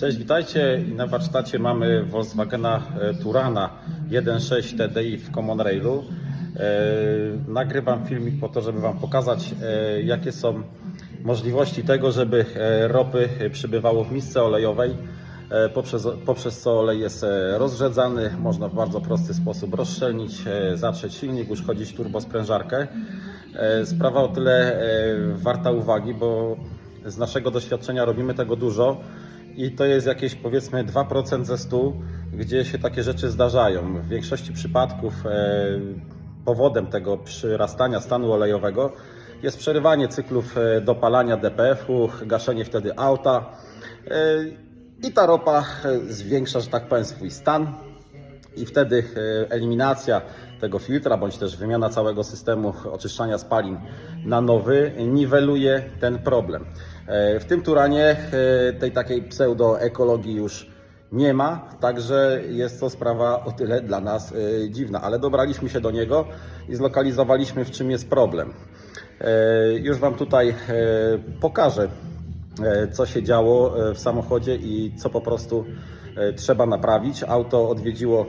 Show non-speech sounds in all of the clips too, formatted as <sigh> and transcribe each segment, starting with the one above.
Cześć, witajcie. Na warsztacie mamy Volkswagena e, Turana 1.6 TDI w Common Railu. E, Nagrywam filmik po to, żeby Wam pokazać, e, jakie są możliwości tego, żeby ropy przybywało w misce olejowej, poprzez, poprzez co olej jest rozrzedzany. Można w bardzo prosty sposób rozszczelnić, zatrzeć silnik, uszkodzić turbosprężarkę. Sprawa o tyle warta uwagi, bo z naszego doświadczenia robimy tego dużo i to jest jakieś powiedzmy 2% ze 100, gdzie się takie rzeczy zdarzają. W większości przypadków e, powodem tego przyrastania stanu olejowego jest przerywanie cyklów e, dopalania DPF-u, gaszenie wtedy auta e, i ta ropa zwiększa, że tak powiem, swój stan i wtedy eliminacja tego filtra, bądź też wymiana całego systemu oczyszczania spalin na nowy niweluje ten problem. E, W tym Turanie e, tej takiej pseudoekologii już nie ma, także jest to sprawa o tyle dla nas e, dziwna, ale dobraliśmy się do niego i zlokalizowaliśmy w czym jest problem. Już Wam tutaj pokażę co się działo w samochodzie i co po prostu trzeba naprawić. Auto odwiedziło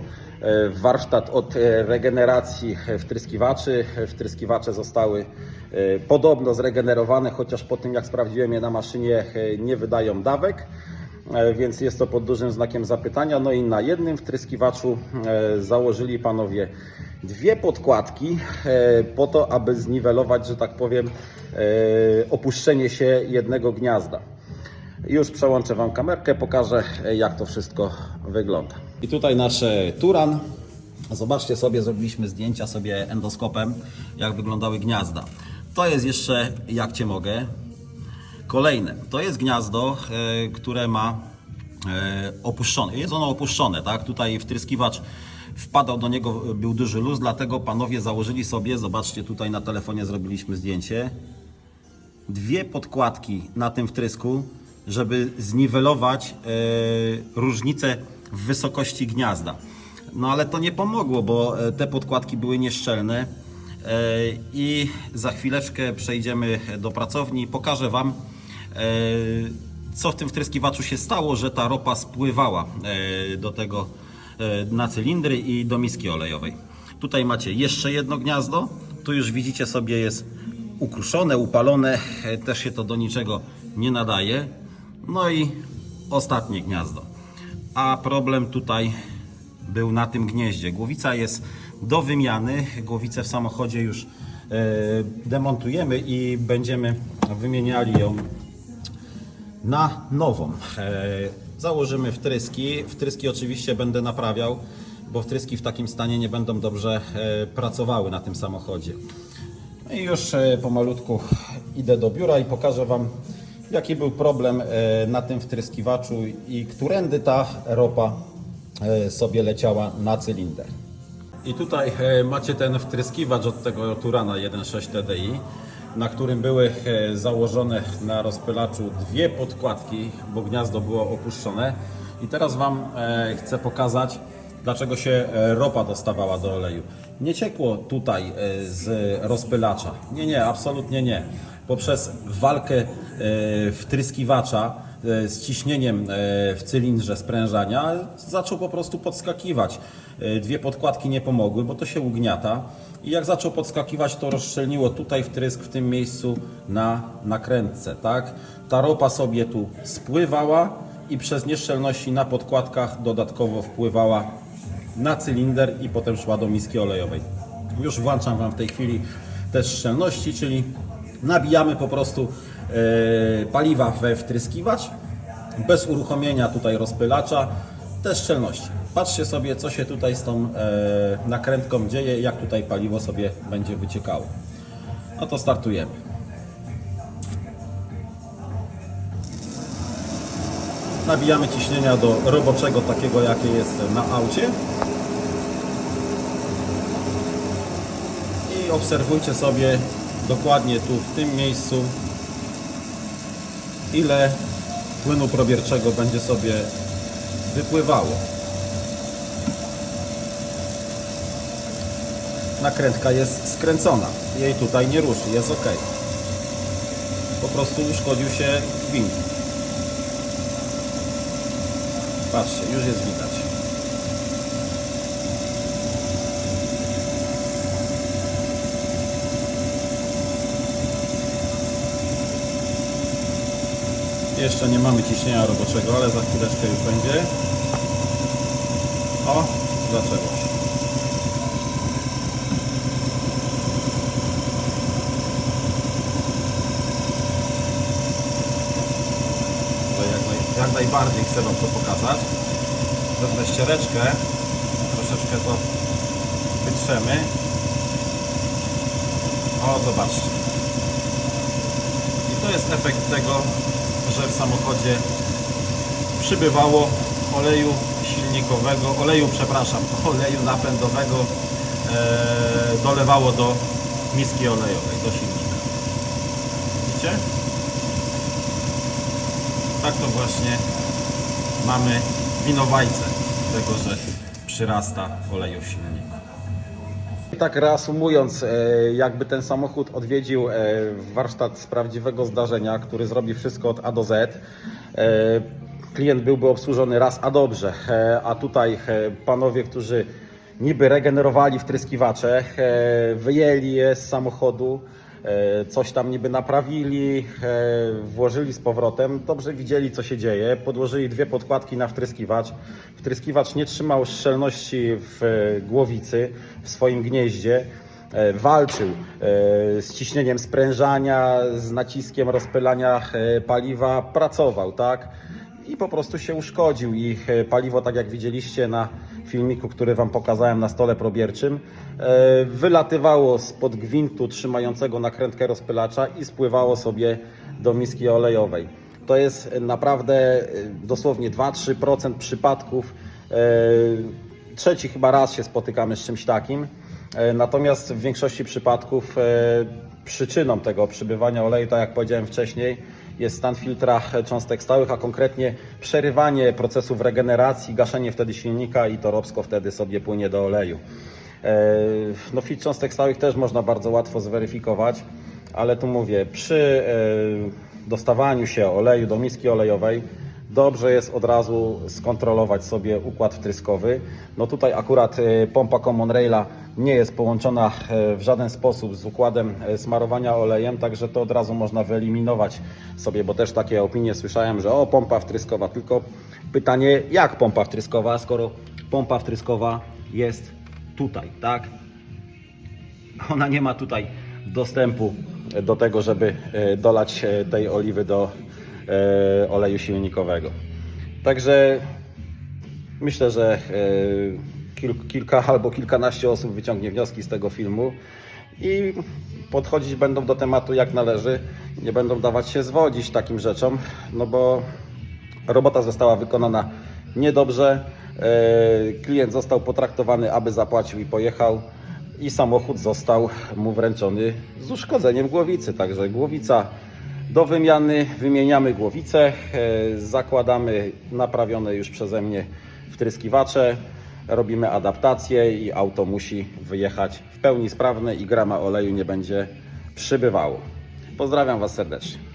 warsztat od e, regeneracji wtryskiwaczy. Wtryskiwacze zostały e, podobno zregenerowane, chociaż po tym jak sprawdziłem je na maszynie e, nie wydają dawek. E, Więc jest to pod dużym znakiem zapytania. No i na jednym wtryskiwaczu e, założyli panowie dwie podkładki e, po to, aby zniwelować, że tak powiem, e, opuszczenie się jednego gniazda. Już przełączę Wam kamerkę, pokażę e, jak to wszystko wygląda. I tutaj nasz e, Turan. Zobaczcie sobie, zrobiliśmy zdjęcia sobie endoskopem, jak wyglądały gniazda. To jest jeszcze, jak Cię mogę, Kolejne, to jest gniazdo, e, które ma opuszczone. Jest ono opuszczone, tak? Tutaj wtryskiwacz wpadał do niego, był duży luz, dlatego panowie założyli sobie, zobaczcie tutaj na telefonie zrobiliśmy zdjęcie, dwie podkładki na tym wtrysku, żeby zniwelować e, różnicę w wysokości gniazda. No ale to nie pomogło, bo e, te podkładki były nieszczelne. E, I za chwileczkę przejdziemy do pracowni. Pokażę Wam, co w tym wtryskiwaczu się stało, że ta ropa spływała do tego na cylindry i do miski olejowej. Tutaj macie jeszcze jedno gniazdo. Tu już widzicie sobie jest ukruszone, upalone. Też się to do niczego nie nadaje. No i ostatnie gniazdo. A problem tutaj był na tym gnieździe. Głowica jest do wymiany. Głowicę w samochodzie już e, demontujemy i będziemy wymieniali ją na nową. E, założymy wtryski. Wtryski oczywiście będę naprawiał, bo wtryski w takim stanie nie będą dobrze e, pracowały na tym samochodzie. No i już pomalutku idę do biura i pokażę Wam, jaki był problem e, na tym wtryskiwaczu i którędy ta ropa e, sobie leciała na cylinder. I tutaj e, macie ten wtryskiwacz od tego Turana 1.6 TDI, na którym były założone na rozpylaczu dwie podkładki, bo gniazdo było opuszczone. I teraz Wam chcę pokazać, dlaczego się ropa dostawała do oleju. Nie ciekło tutaj z rozpylacza. Nie, nie, absolutnie nie. Poprzez walkę e, wtryskiwacza e, z ciśnieniem e, w cylindrze sprężania zaczął po prostu podskakiwać. Dwie podkładki nie pomogły, bo to się ugniata. I jak zaczął podskakiwać, to rozszczelniło tutaj wtrysk w tym miejscu na nakrętce. Tak? Ta ropa sobie tu spływała i przez nieszczelności na podkładkach dodatkowo wpływała na cylinder i potem szła do miski olejowej. Już włączam Wam w tej chwili te szczelności, czyli nabijamy po prostu e, paliwa we wtryskiwacz bez uruchomienia tutaj rozpylacza, te szczelności. Patrzcie sobie, co się tutaj z tą e, nakrętką dzieje, jak tutaj paliwo sobie będzie wyciekało. No to startujemy. Nabijamy ciśnienia do roboczego, takiego jakie jest na aucie. I obserwujcie sobie dokładnie tu w tym miejscu, ile płynu probierczego będzie sobie wypływało. Nakrętka jest skręcona, jej tutaj nie ruszy, jest ok. Po prostu uszkodził się gwint. Patrzcie, już jest widać. Jeszcze nie mamy ciśnienia roboczego, ale za chwileczkę już będzie. O, zaczęło się. Jak najbardziej chcę Wam to pokazać. Wezmę ściereczkę, troszeczkę to wytrzemy. O, zobaczcie. I to jest efekt tego, że w samochodzie przybywało oleju silnikowego, oleju, przepraszam, <laughs> oleju napędowego e, dolewało do miski olejowej, do silnika. Widzicie? Tak to właśnie mamy winowajcę tego, że przyrasta oleju w silniku. Tak reasumując, e, jakby ten samochód odwiedził e, warsztat z prawdziwego zdarzenia, który zrobi wszystko od A do Z, e, klient byłby obsłużony raz a dobrze, a tutaj panowie, którzy niby regenerowali wtryskiwacze, wyjęli je z samochodu, coś tam niby naprawili, e, włożyli z powrotem, dobrze widzieli co się dzieje, podłożyli dwie podkładki na wtryskiwacz. Wtryskiwacz nie trzymał szczelności w e, głowicy, w swoim gnieździe. E, Walczył e, z ciśnieniem sprężania, z naciskiem rozpylania e, paliwa, pracował, tak? I po prostu się uszkodził. I e, paliwo, tak jak widzieliście na filmiku, który Wam pokazałem na stole probierczym, e, wylatywało spod gwintu trzymającego nakrętkę rozpylacza i spływało sobie do miski olejowej. To jest naprawdę e, dosłownie 2-3% przypadków. Trzeci chyba raz się spotykamy z czymś takim. Natomiast w większości przypadków przyczyną tego przybywania oleju, tak jak powiedziałem wcześniej, jest stan filtra cząstek stałych, a konkretnie przerywanie procesów regeneracji, gaszenie wtedy silnika i toropsko wtedy sobie płynie do oleju. E, No filtr cząstek stałych też można bardzo łatwo zweryfikować, ale tu mówię, przy e, dostawaniu się oleju do miski olejowej dobrze jest od razu skontrolować sobie układ wtryskowy. No tutaj akurat e, pompa Common Raila nie jest połączona e, w żaden sposób z układem e, smarowania olejem, także to od razu można wyeliminować sobie, bo też takie opinie słyszałem, że o pompa wtryskowa, tylko pytanie jak pompa wtryskowa, skoro pompa wtryskowa jest tutaj, tak? Ona nie ma tutaj dostępu do tego, żeby dolać tej oliwy do oleju silnikowego. Także myślę, że e, kil- kilka albo kilkanaście osób wyciągnie wnioski z tego filmu i podchodzić będą do tematu jak należy. Nie będą dawać się zwodzić takim rzeczom, no bo robota została wykonana niedobrze. e, Klient został potraktowany, aby zapłacił i pojechał. I samochód został mu wręczony z uszkodzeniem głowicy. Także głowica do wymiany, wymieniamy głowicę, e, zakładamy naprawione już przeze mnie wtryskiwacze, robimy adaptację i auto musi wyjechać w pełni sprawne i grama oleju nie będzie przybywało. Pozdrawiam Was serdecznie.